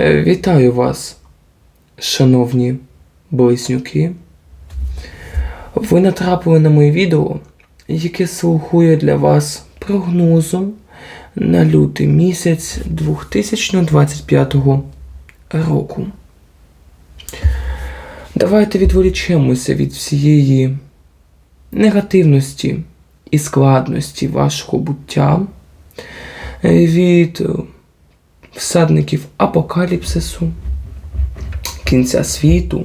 Е, Вітаю вас, шановні близнюки. Ви натрапили на моє відео, яке слугує для вас прогнозом на лютий місяць 2025 року. Давайте відволічемося від всієї негативності і складності вашого буття, е, від всадників апокаліпсису, кінця світу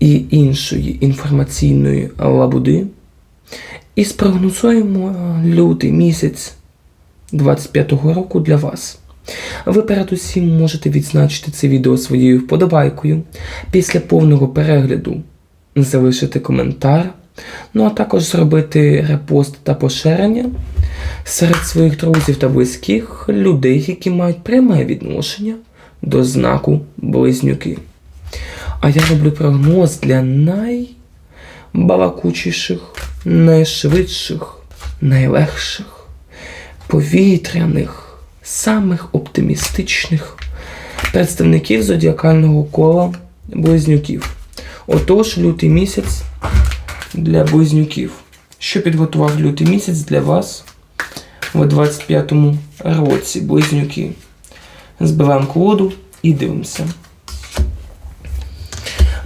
і іншої інформаційної лабуди. І спрогнозуємо лютий місяць 25-го року для вас. Ви передусім можете відзначити це відео своєю вподобайкою, після повного перегляду залишити коментар, ну а також зробити репост та поширення серед своїх друзів та близьких людей, які мають пряме відношення до знаку близнюки. А я роблю прогноз для найбалакучіших, найшвидших, найлегших, повітряних, самих оптимістичних представників зодіакального кола близнюків. Отож, лютий місяць для близнюків. Що підготував лютий місяць для вас у 25-му році, близнюки? Збиваємо колоду і дивимося.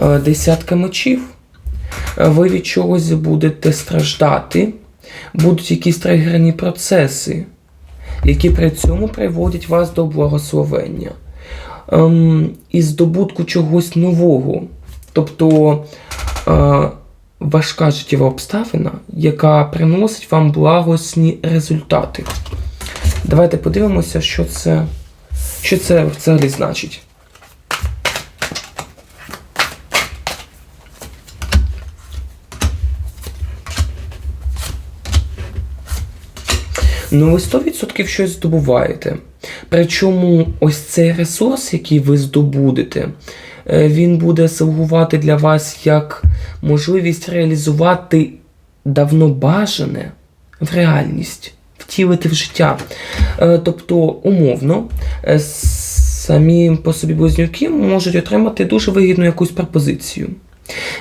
Е, Десятка мечів. Е, Ви від чогось будете страждати, будуть якісь тригерні процеси, які при цьому приводять вас до благословення ем, і здобутку чогось нового. Тобто е, важка життєва обставина, яка приносить вам благосні результати. Давайте подивимося, що це, що це взагалі значить. Ну, ви 100% щось здобуваєте. Причому ось цей ресурс, який ви здобудете, е, він буде слугувати для вас як можливість реалізувати давно бажане в реальність, втілити в життя. Е, Тобто, умовно, е, самі по собі близнюки можуть отримати дуже вигідну якусь пропозицію.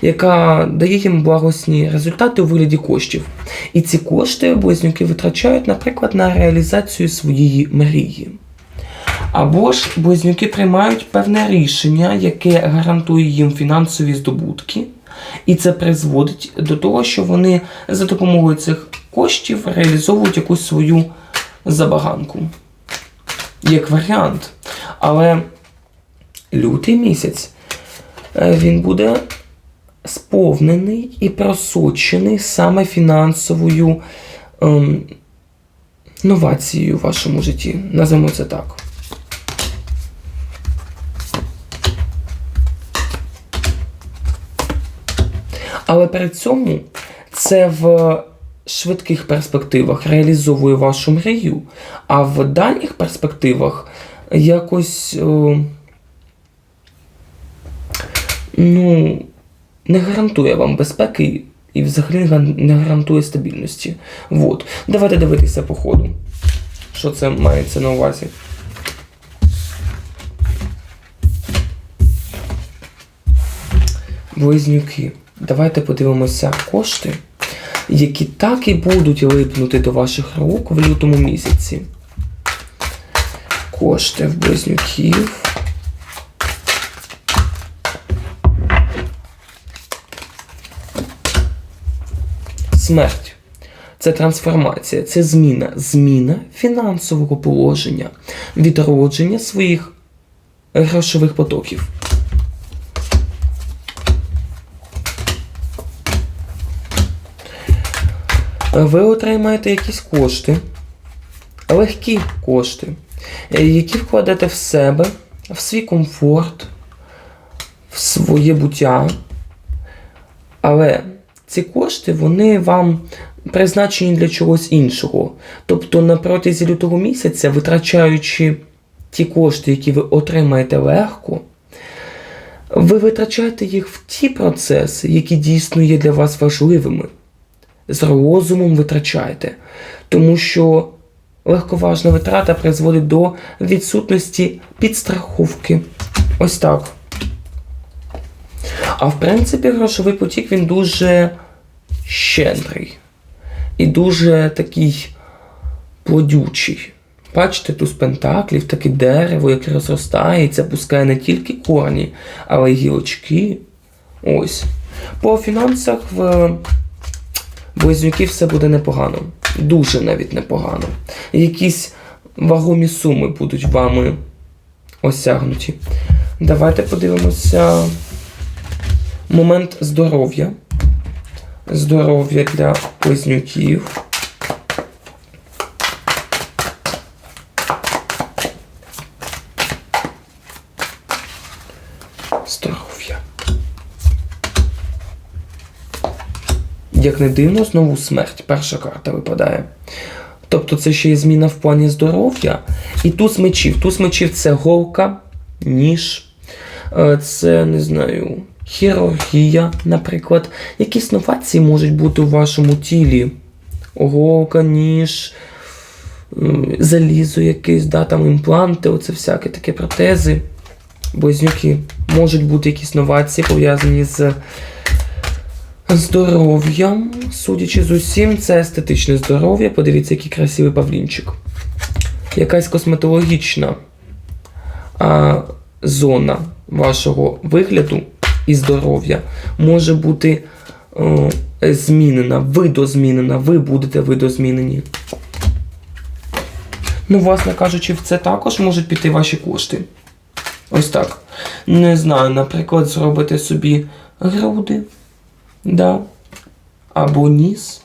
Яка дає їм благосні результати у вигляді коштів. І ці кошти близнюки витрачають, наприклад, на реалізацію своєї мрії. Або ж близнюки приймають певне рішення, яке гарантує їм фінансові здобутки, і це призводить до того, що вони за допомогою цих коштів реалізовують якусь свою забаганку. Як варіант. Але лютий місяць е, він буде сповнений і просочений саме фінансовою ем, новацією в вашому житті. Називаємо це так. Але при цьому це в швидких перспективах реалізовує вашу мрію, а в дальніх перспективах якось ну, не гарантує вам безпеки і взагалі не гарантує стабільності. Вот. Давайте дивитися по ходу. Що це мається на увазі? Близнюки. Давайте подивимося кошти, які так і будуть липнути до ваших рук в лютому місяці. Кошти в близнюків. Смерть. Це трансформація, це зміна, зміна фінансового положення, відродження своїх грошових потоків. Ви отримаєте якісь кошти, легкі кошти, е, які вкладете в себе, в свій комфорт, в своє буття. Але ці кошти вони вам призначені для чогось іншого. Тобто на протязі лютого місяця, витрачаючи ті кошти, які ви отримаєте легко, ви витрачаєте їх в ті процеси, які дійсно є для вас важливими з розумом витрачаєте. Тому що легковажна витрата призводить до відсутності підстраховки. Ось так. А в принципі, грошовий потік він дуже щедрий і дуже такий плодючий. Бачите, туз пентаклів, таке дерево, яке розростається, пускає не тільки корні, але й гілочки. Ось. По фінансах в близнюків все буде непогано. Дуже навіть непогано. Якісь вагомі суми будуть вами осягнуті. Давайте подивимося момент здоров'я. Здоров'я для близнюків. Здоров'я. Як не дивно, знову смерть. Перша карта випадає. Тобто це ще є зміна в плані здоров'я. І туз мечів. Туз мечів це голка, ніж, е, це не знаю, хірургія, наприклад. Якісь новації можуть бути у вашому тілі. Голка, ніж, залізо якесь, да, там імпланти, оце всяке таке протези. Близнюки. Можуть бути якісь новації пов'язані з здоров'ям. Судячи з усім, це естетичне здоров'я. Подивіться, який красивий павлінчик. Якась косметологічна а, зона вашого вигляду і здоров'я може бути о, змінена, видозмінена, ви будете видозмінені. Ну, власне кажучи, в це також можуть піти ваші кошти. Ось так. Не знаю, наприклад, зробити собі груди, да, або ніс.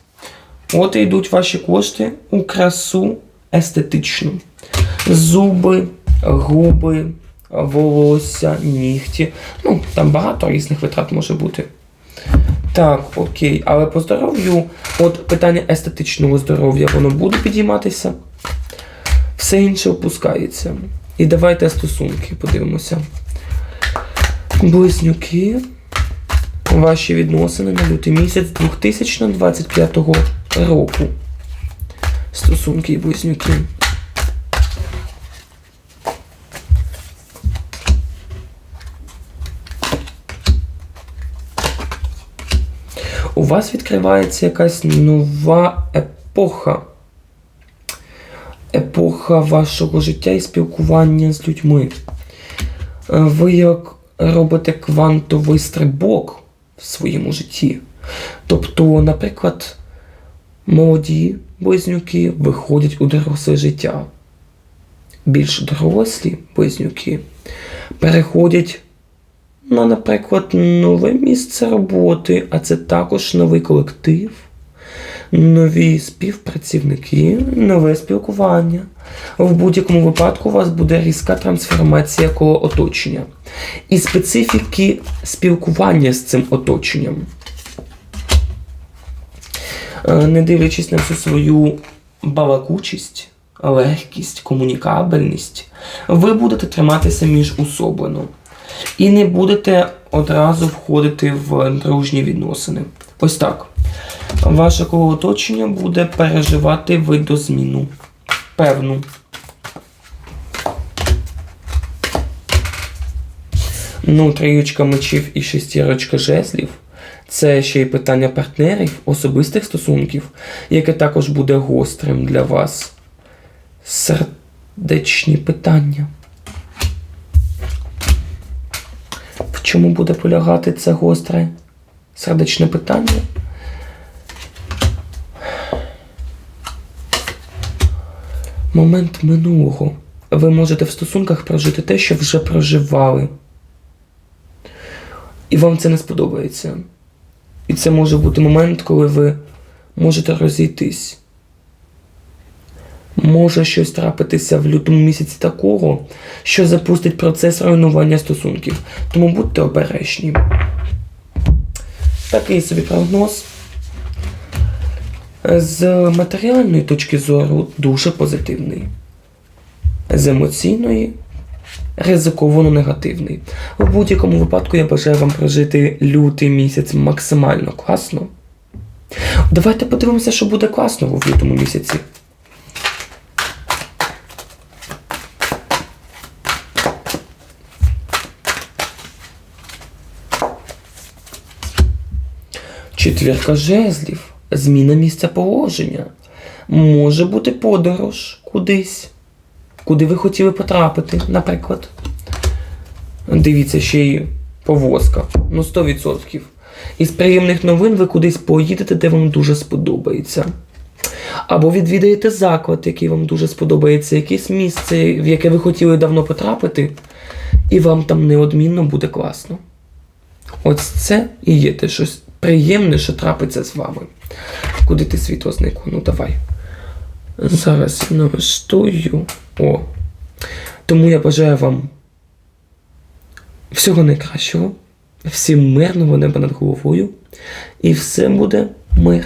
От і йдуть ваші кошти у красу естетичну. Зуби, губи, волосся, нігті. Ну, там багато різних витрат може бути. Так, окей, але по здоров'ю, от питання естетичного здоров'я, воно буде підійматися. Все інше опускається. І давайте стосунки подивимося. Близнюки. Ваші відносини на лютий місяць 2025 року. Стосунки і близнюки. У вас відкривається якась нова епоха. Епоха вашого життя і спілкування з людьми. Е, Ви як робите квантовий стрибок в своєму житті. Тобто, наприклад, молоді близнюки виходять у доросле життя. Більш дорослі близнюки переходять на, наприклад, нове місце роботи, а це також новий колектив, нові співпрацівники, нове спілкування. В будь-якому випадку у вас буде різка трансформація коло оточення і специфіки спілкування з цим оточенням. Е, Не дивлячись на всю свою балакучість, легкість, комунікабельність, ви будете триматися міжусоблено і не будете одразу входити в дружні відносини. Ось так. Ваше коло оточення буде переживати видозміну. Певну. Ну, троєчка мечів і шестірочка жезлів. Це ще й питання партнерів, особистих стосунків, яке також буде гострим для вас. Сердечні питання. В чому буде полягати це гостре сердечне питання? Момент минулого. Ви можете в стосунках прожити те, що вже проживали. І вам це не сподобається. І це може бути момент, коли ви можете розійтись. Може щось трапитися в лютому місяці такого, що запустить процес руйнування стосунків. Тому будьте обережні. Такий собі прогноз. З матеріальної точки зору дуже позитивний. З емоційної ризиковано негативний. В будь-якому випадку я бажаю вам прожити лютий місяць максимально класно. Давайте подивимося, що буде класно в лютому місяці. Четвірка жезлів зміна місця положення. Може бути подорож кудись, куди ви хотіли потрапити, наприклад. Дивіться, ще й повозка. Ну, 100%. Із приємних новин ви кудись поїдете, де вам дуже сподобається. Або відвідаєте заклад, який вам дуже сподобається, якесь місце, в яке ви хотіли давно потрапити, і вам там неодмінно буде класно. Ось це і є те щось приємне, що трапиться з вами. Куди ти світло зникло? Ну давай. Зараз налаштую. О. Тому я бажаю вам всього найкращого, всім мирного неба над головою, і все буде мир.